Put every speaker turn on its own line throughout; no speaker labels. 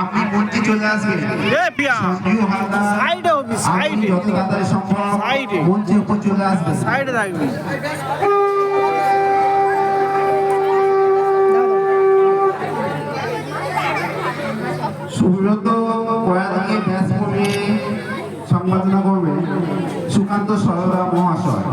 আপনি মঞ্চে চলে আসবেন। হালদার
সাইডে হবি সাইডে।
যত তাড়াতাড়ি সম্ভব
সাইডে।
মঞ্চে উপর চলে আসবেন।
সাইডে
সুব্রত কয়া থেকে ব্যাস পড়িয়ে সম্পাদনা করবেন সুকান্ত সরদা মহাশয়।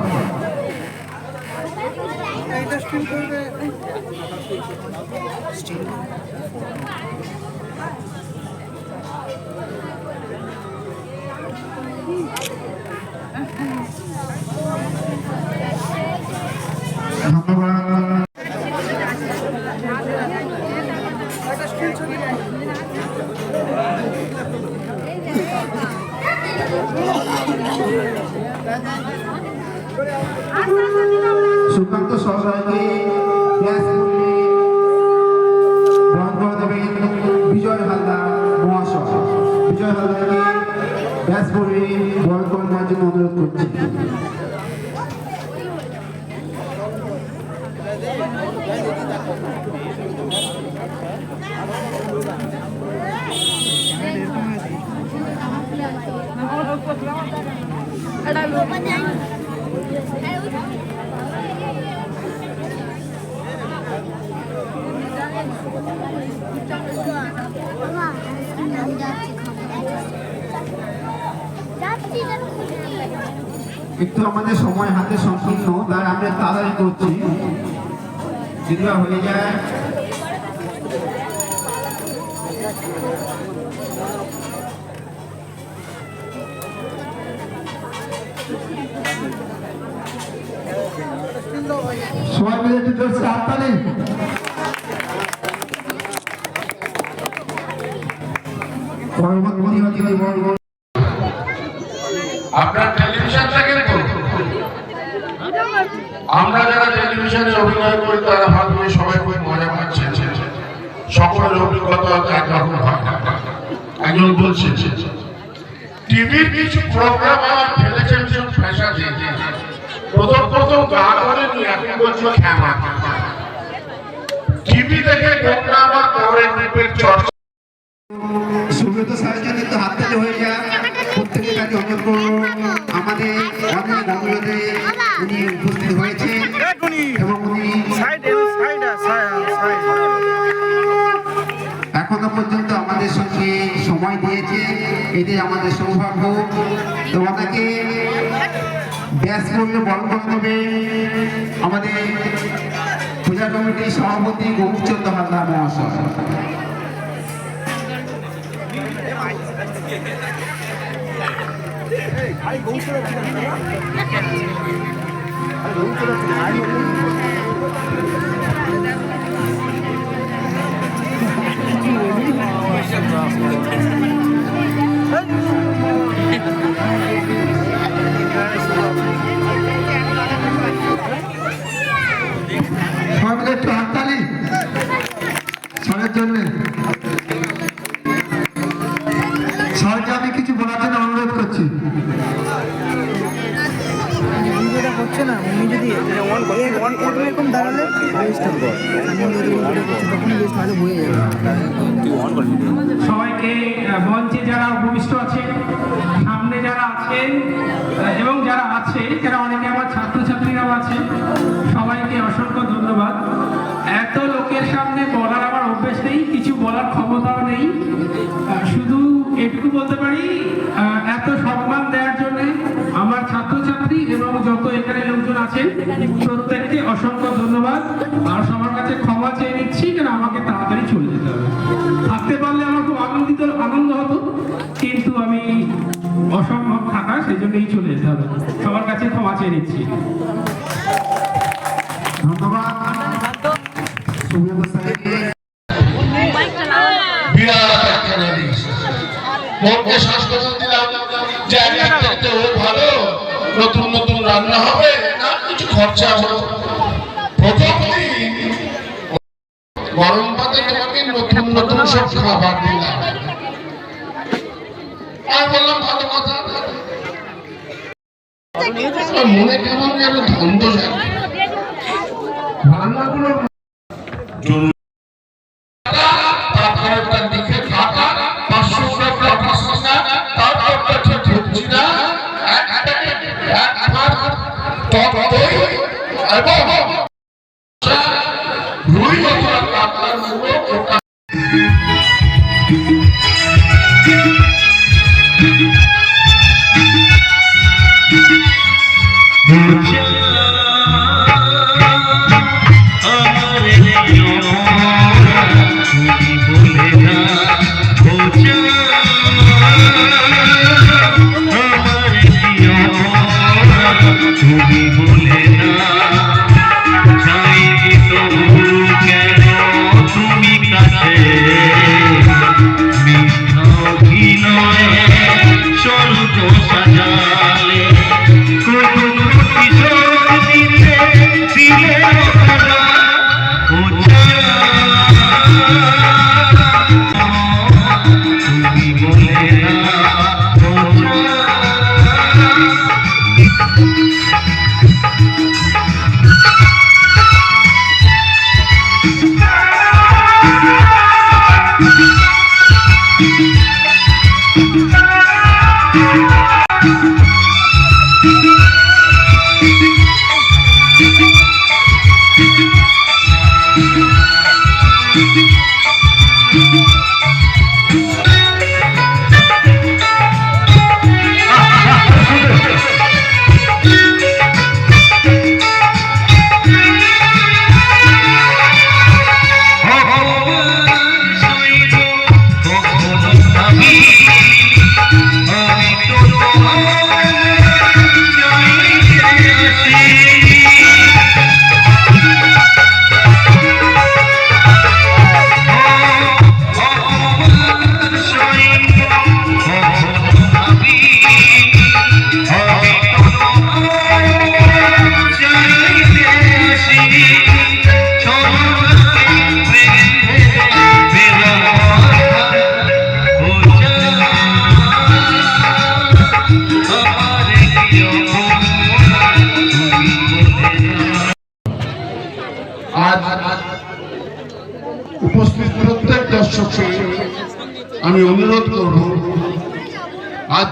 সুকান্ত সরকারকে বিজয় হালদার মহাশয় বিজয় হালদারকে ব্যাস পড়িয়ে গ্রহণ করে নেওয়ার জন্য অনুরোধ করছি
যাচ্ছি
একটু আমাদের সময় হাতে সংকীর্ণ তাই আমরা তাড়াতাড়ি করছি। বা হয়ে যায়। সবাই মিলে একটু জোরসে হাততালি।
আপনার টেলিভিশন আমরা যারা টেলিভিশনে অভিনয় করি, তারা ভাববে সবাই খুব মজা পাচ্ছে। সকলের অভিজ্ঞতা একরকম হয় একজন বলছে, টিভির কিছু প্রোগ্রাম আমার ফেলেছেন ফ্যাশা দিয়ে প্রথম প্রথম গা করে নিয়ে এখন বলছি খেমা টিভি দেখে গোটা আমার পরের চর্চা।
সুব্রত জন্য একটু হাততালি হয়ে যায়। এটাই আমাদের সৌভাগ্য। তো ওনাকে ব্যাস করলে বরণ করে দেবে আমাদের পূজা কমিটির সভাপতি গোবিচন্দ্র হালদার মহাশয়। সবাই মিলে একটু হাততালি। স্যারের জন্য। স্যারকে আমি কিছু বলার জন্য অনুরোধ করছি।
হচ্ছে না উনি যদি অন করে এরকম দাঁড়ালে তখন ভালো হয়ে যাবে।
সবাইকে মঞ্চে যারা উপবিষ্ট যারা আছেন এবং যারা আছে, যারা অনেকে আমার ছাত্রছাত্রীরাও আছে, সবাইকে অসংখ্য ধন্যবাদ। এত লোকের সামনে বলার আমার অভ্যেস নেই, কিছু বলার ক্ষমতাও নেই। শুধু এটুকু বলতে পারি এত সম্মান দেওয়ার জন্য আমার ছাত্রছাত্রী এবং যত এখানে লোকজন আছেন, প্রত্যেককে অসংখ্য ধন্যবাদ। আর সবার কাছে ক্ষমা চেয়ে নিচ্ছি কেন আমাকে তাড়াতাড়ি
নতুন নতুন রান্না হবে কিছু খরচা হলো প্রথম দিন গরম ভাতে তোমাকে নতুন নতুন সব খাবার দিলাম। আমি বললাম মনে কেমন যেন ধন্ধ রান্নাগুলো
Oh, oh, oh.
আজ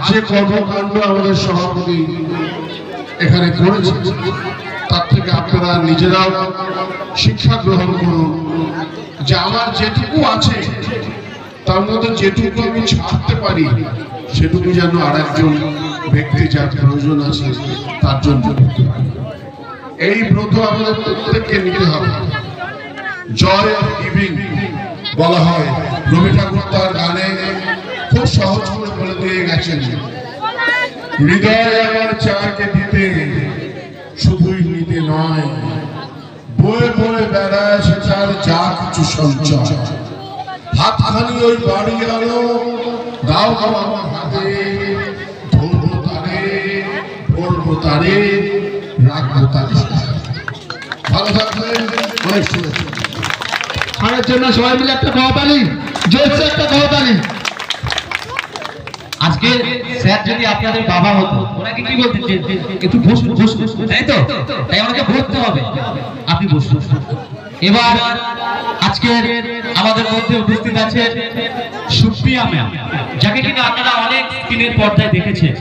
যে কর্মকাণ্ড আমাদের সভাপতি এখানে করেছে তার থেকে আপনারা নিজেরাও শিক্ষা গ্রহণ করুন। যে আমার যেটুকু আছে, তার মধ্যে যেটুকু আমি ছাড়তে পারি, সেটুকু যেন আর একজন ব্যক্তি যার প্রয়োজন আছে, তার জন্য এই ব্রত আমাদের প্রত্যেককে নিতে হবে। জয় অফ বলা হয়। রবি ঠাকুর তার গানে খুব সহজ দিয়ে গেছেন। হৃদয় আমার চাকে দিতে শুধুই নিতে নয়। বয়ে বয়ে বেড়ায় সে যা কিছু সঞ্চয় হাতখানি ওই বাড়ি গেল দাও আমার হাতে, ধরবো তারে ধরবো তারে, রাখব তারে। ভালো থাকবেন অনেক
জন্য সবাই মিলে একটা করতালি জোরসে একটা করতালি
আজকে স্যার যদি আপনাদের বাবা হতো ওনাকে কি বলতেন যে একটু বসুন বসুন তাই তো? তাই ওনাকে বসতে হবে। আপনি বসুন। এবার আজকে আমাদের মধ্যে উপস্থিত আছে সুপ্রিয়া ম্যাম যাকে কিনা আপনারা অনেক স্ক্রিনের পর্দায় দেখেছেন।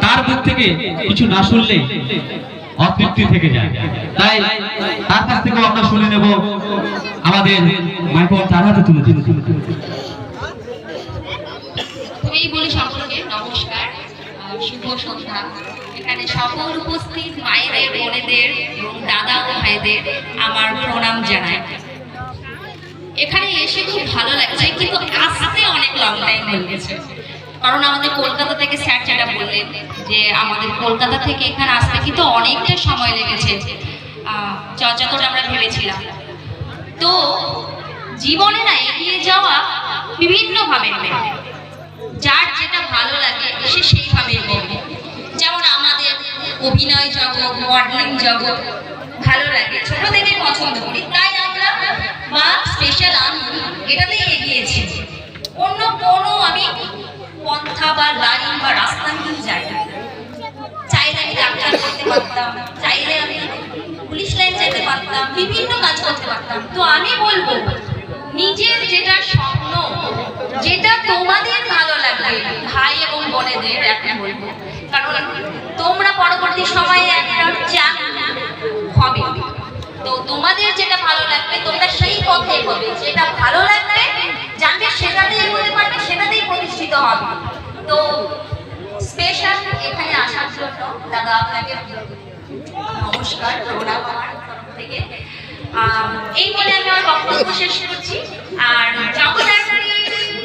তার মুখ থেকে কিছু না শুনলে অতৃপ্তি থেকে যায়। তাই তার কাছ থেকেও আমরা শুনে নেব আমাদের মাইক্রোফোন তার হাতে তুলে দিন।
সকলকে নমস্কার আহ, শুভ এখানে সকল উপস্থিত মায়েদের, বোনেদের এবং দাদা ও ভাইদের আমার প্রণাম জানাই। এখানে এসে খুব ভালো লাগছে, কিন্তু আসতে অনেক লং টাইম হয়ে গেছে। কারণ আমাদের কলকাতা থেকে স্যার যেটা বললেন যে আমাদের কলকাতা থেকে এখানে আসতে কিন্তু অনেকটা সময় লেগেছে। য- যতটা আমরা ভেবেছিলাম। তো জীবনে না এগিয়ে যাওয়া বিভিন্নভাবে যার যেটা ভালো লাগে, সে সেইভাবেই করবে। যেমন আমাদের অভিনয় জগৎ মডেলিং জগৎ ভালো লাগে, ছোট থেকে পছন্দ করি। তাই আমরা বা স্পেশাল আমি এটাতেই এগিয়েছি। অন্য কোনো আমি পন্থা বা লাইন বা রাস্তা নিয়ে যাই না। চাইলে আমি ডাক্তার করতে পারতাম, চাইলে আমি পুলিশ লাইন যেতে পারতাম, বিভিন্ন কাজ করতে পারতাম। তো আমি বলব, নিজের যেটা যেটা তোমাদের ভালো লাগবে, ভাই এবং বোনেদের এখন বলব। কারণ তোমরা পরবর্তী সময়ে একটা হবে। তো তোমাদের যেটা ভালো লাগবে, তোমরা সেই পথে এগোবে যেটা ভালো লাগবে, জানবে সেটাতেই এগোতে পারবে, সেটাতেই প্রতিষ্ঠিত হবে। তো স্পেশাল এখানে আসার জন্য দাদা আপনাকে নমস্কার থেকে এই বলে আমি আমার বক্তব্য শেষ করছি। আর জগদ্ধাত্রী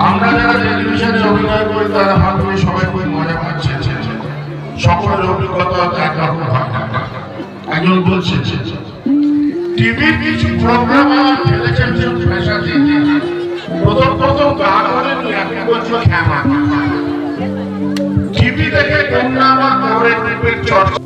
আমরা
যারা টেলিভিশনে অভিনয় করি, তারা ভাববে সবাই খুব মজা পাচ্ছে সকলের অভিজ্ঞতা একরকম হয়। একজন বলছে টিভির কিছু প্রোগ্রাম আমার প্রথম প্রথম গান হলে এখন বলছো ক্ষমা টিভি দেখে তোমরা আমার পরে টিভির চর্চা।